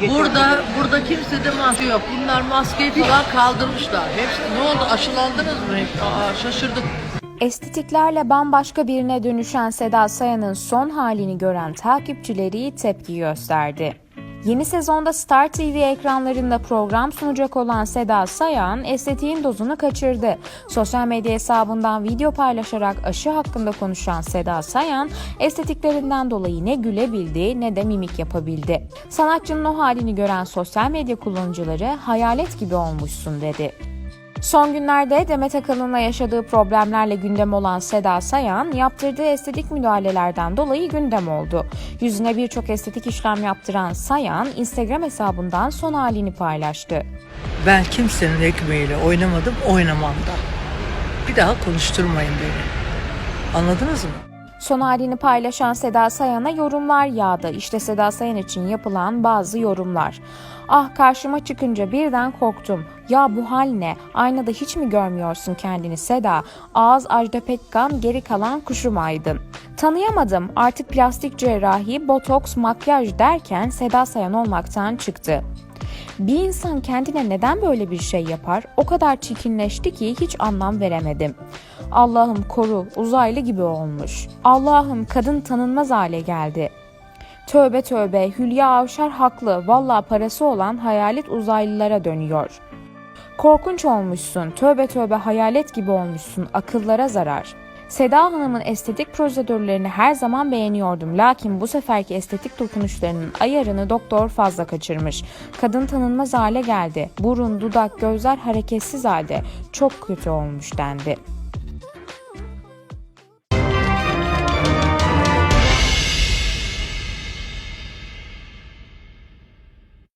Burada burada kimsede maske yok. Bunlar maskeyi falan kaldırmışlar. Hepsi ne oldu? Aşılandınız mı? hep? Aa, şaşırdık. Estetiklerle bambaşka birine dönüşen Seda Sayan'ın son halini gören takipçileri tepki gösterdi. Yeni sezonda Star TV ekranlarında program sunacak olan Seda Sayan, estetiğin dozunu kaçırdı. Sosyal medya hesabından video paylaşarak aşı hakkında konuşan Seda Sayan, estetiklerinden dolayı ne gülebildi ne de mimik yapabildi. Sanatçının o halini gören sosyal medya kullanıcıları hayalet gibi olmuşsun dedi. Son günlerde Demet Akalın'la yaşadığı problemlerle gündem olan Seda Sayan, yaptırdığı estetik müdahalelerden dolayı gündem oldu. Yüzüne birçok estetik işlem yaptıran Sayan, Instagram hesabından son halini paylaştı. Ben kimsenin ekmeğiyle oynamadım, oynamam da. Bir daha konuşturmayın beni. Anladınız mı? Son halini paylaşan Seda Sayan'a yorumlar yağdı. İşte Seda Sayan için yapılan bazı yorumlar. Ah karşıma çıkınca birden korktum. Ya bu hal ne? Aynada hiç mi görmüyorsun kendini Seda? Ağız Ajda Pekkan geri kalan kuşum aydın. Tanıyamadım. Artık plastik cerrahi, botoks, makyaj derken Seda Sayan olmaktan çıktı. Bir insan kendine neden böyle bir şey yapar? O kadar çirkinleşti ki hiç anlam veremedim. Allah'ım koru, uzaylı gibi olmuş. Allah'ım kadın tanınmaz hale geldi. Tövbe tövbe, Hülya Avşar haklı. Valla parası olan hayalet uzaylılara dönüyor. Korkunç olmuşsun, tövbe tövbe hayalet gibi olmuşsun, akıllara zarar. Seda Hanım'ın estetik prosedürlerini her zaman beğeniyordum. Lakin bu seferki estetik dokunuşlarının ayarını doktor fazla kaçırmış. Kadın tanınmaz hale geldi. Burun, dudak, gözler hareketsiz halde. Çok kötü olmuş dendi.